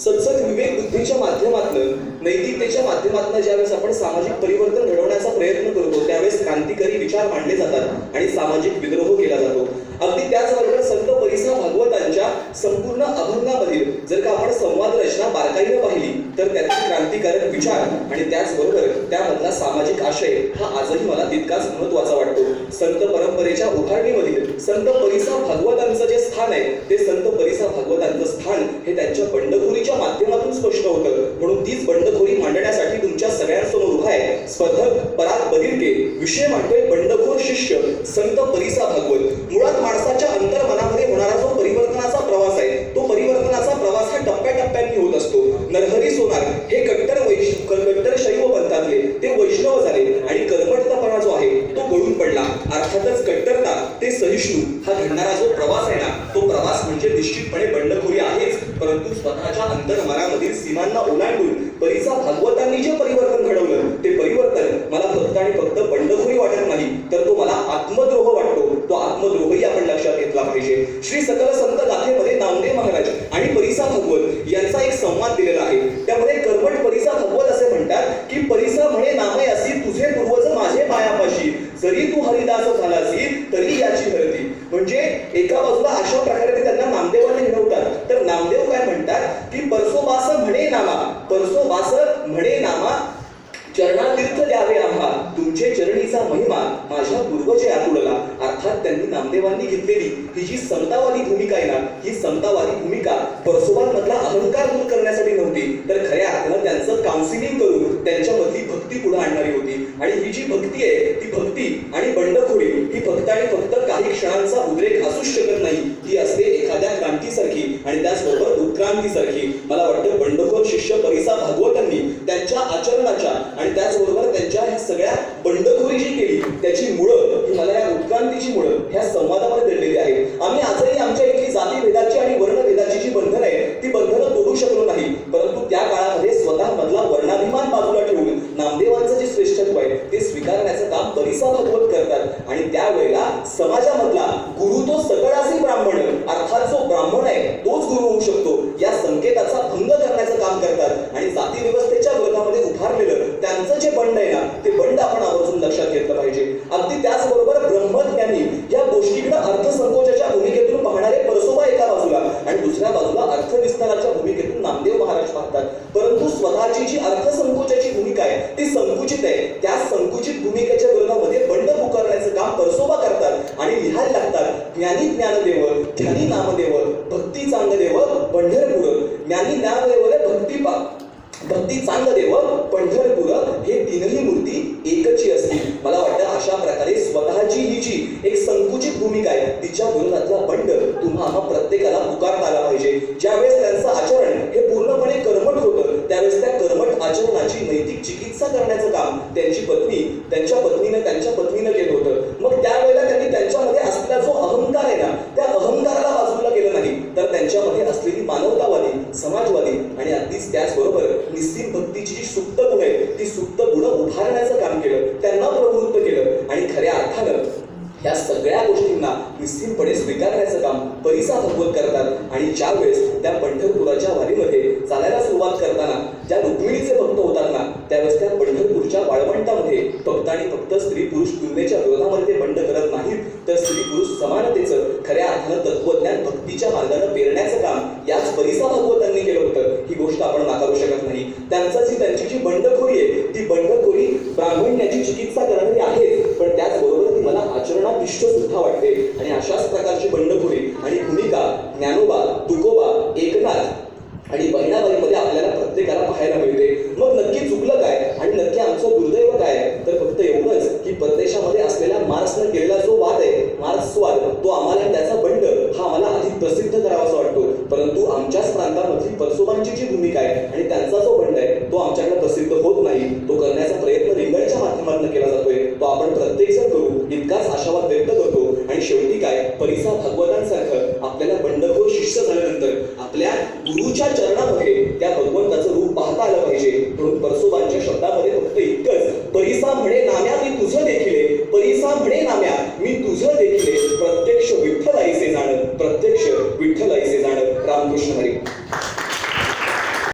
सत्सद विवेक बुद्धीच्या माध्यमातून नैतिकतेच्या माध्यमातून ज्यावेळेस आपण सामाजिक परिवर्तन घडवण्याचा प्रयत्न करतो त्यावेळेस क्रांतिकारी विचार मांडले जातात आणि सामाजिक विद्रोह केला जातो. अगदी त्याचबरोबर संत परिसा भागवतांच्या संपूर्ण अभंगामधील जर का आपण संवाद रचना बारकाईने पाहिली तर त्यातील क्रांतिकारक विचार आणि त्याचबरोबर त्यामधला सामाजिक आशय हा आजही मला तितकाच महत्त्वाचा वाटतो. संत परंपरेच्या उभारणीमधील संत परिसा भागवतांचं जे स्थान आहे ते संत परिसा भागवतांचं स्थान हे त्या विषय मांडतोय बंडखोर शिष्य संत परिसा भागवत. मुळात माणसाच्या अंतर्मनामध्ये होणारा जो परिवर्तनाचा प्रवास आहे तो परिवर्तनाचा प्रवास हा टप्प्याटप्प्याने होत असतो. नरहरी सोनार हे कट्टर वैश कट्टर शैव पंथातले ते वैष्णव झाले आणि कर्मठतापणा जो आहे तो गळून पडला. अर्थातच कट्टरता ते सहिष्णू हा घडणारा जो प्रवास आहे ना तो प्रवास म्हणजे निश्चितपणे बंडखोरी आहेच. परंतु स्वतःच्या अंतर्मनामधील सीमांना ओलांडून परिसा भागवतांनी जे परिवर्तन घडवलं बाजूला अशा प्रकारे ते त्यांना नामदेवाने घडवतात तर नामदेव काय म्हणतात? की परसोबास म्हणे नामा. परसोबास म्हणे नामा. चरणातीर्थ द्यावे आम्हा. तुमचे चरणीचा महिमा माझ्या पूर्वजे आतुडला अर्थात त्यांनी नामदेवांनी घेतलेली ही जी समतावादी भूमिका आहे ना ही समतावादी भूमिका परसोबांमधला अहंकार दूर करण्यासाठी नव्हती. तर खऱ्या अर्थानं त्यांचं काउन्सिलिंग करून त्यांच्यामधली भक्ती पुढे आणणारी होती. आणि ही जी भक्ती आहे ती भक्ती आणि बंडखोरी ही फक्त आणि फक्त काही क्षणांचा उद्रेक असूच शकत नाही. ती असते एखाद्या क्रांतीसारखी आणि त्याचबरोबर उत्क्रांतीसारखी. संकुचित आहे. त्या संकुचित भूमिकेच्या विरोधामध्ये बंड पुकारण्याचं काम परसोबा करतात आणि लिहायला लागतात. ज्ञानी ज्ञानदेव ध्यानी नामदेव भक्ती चांगदेव पंढरपूर. ज्ञानी ज्ञानदेव भक्ती पा भक्ती चांगदेव पंढरपूर हे तीनही मूर्ती एकची असतील. मला वाटतं अशा प्रकारे स्वतःची ही जी एक संकुचित भूमिका आहे तिच्या विरोधातला बंड तुम्हा प्रत्येकाला पुकारता आला पाहिजे. ज्यावेळेस त्यांचं आचरण आचरणाची नैतिक चिकित्सा करण्याचं काम त्यांची पत्नी त्यांच्या पत्नीने त्यांच्या पत्नीनं केलं होतं. मग त्यावेळेला त्यांनी त्यांच्यामध्ये असलेला जो अहंकार आहे ना त्या अहंकाराला बाजूला केलं नाही. तर त्यांच्यामध्ये असलेली मानवतावादी समाजवादी आणि अगदीच त्याचबरोबर निस्सीम भक्तीची जी सुप्त गुण आहे ती सुप्त गुण उभारण्याचं काम केलं त्यांना प्रवृत्त केलं आणि खऱ्या अर्थानं या सगळ्या गोष्टींना निस्सीमपणे स्वीकारण्याचं काम परिसा भगवत करतात. आणि ज्यावेळेस त्या पंढरपुराच्या वारीमध्ये चालायला सुरुवात करताना ज्या रुक्मिणीचे भक्त होतात ना त्यावेळेस त्या पंढरपूरच्या वाळवंटामध्ये फक्त आणि फक्त स्त्री पुरुष तुलनेच्या विरोधामध्ये ते बंड करत नाहीत तर स्त्री समानतेचं खऱ्या अर्थानं तत्वज्ञान भक्तीच्या मार्गानं पेरण्याचं काम याच परिसा भागवतांनी केलं होतं. ही गोष्ट आपण नाकारू शकत नाही. त्यांचा जी त्यांची जी बंडखोरी आहे ती बंडखोरी ब्राह्मण्याची चिकित्सा करणारी आहे. पण त्याचबरोबर ती मला आचरणाधिष्ठ सुद्धा वाटते. आणि अशाच प्रकारची बंडखोरी आणि भूमिका ज्ञानोबा तुकोबा एकनाथ आणि बहिणाबाईमध्ये आपल्याला प्रत्येकाला पाहायला मिळते. मग नक्की चुकलं काय? आणि नक्की आमचं दुर्दैव काय? तर फक्त एवढंच की परदेशामध्ये असलेला मार्क्सनं केलेला जो वाद आहे मार्क्सवाद तो आम्हाला त्याचा बंड हा आम्हाला अधिक प्रसिद्ध करावासा वाटतो. परंतु आमच्याच प्रांतामधली परसोबांची जी भूमिका आहे आणि त्यांचा जो बंड आहे तो आमच्याकडे प्रसिद्ध होत नाही. तो करण्याचा प्रयत्न रिंगणच्या माध्यमातून केला जातोय. तो आपण प्रत्येकजण करू इतकाच आशावाद व्यक्त करतो. आणि शेवटी काय? परिसा भगवतांसारखं आपल्याला बंडखोर शिष्य झाल्यानंतर आपल्या गुरुच्या चरणामध्ये त्या भगवंताचं रूप पाहता आलं पाहिजे. म्हणून परसोबांच्या शब्दामध्ये फक्त इतकंच. परिसा म्हणे नाम्या मी तुझं देखिले परिसा म्हणे नाम्या मी तुझं देखिले प्रत्यक्ष विठ्ठलाईचे जाणं प्रत्यक्ष विठ्ठलाईचे जाणं रामकृष्ण हरी.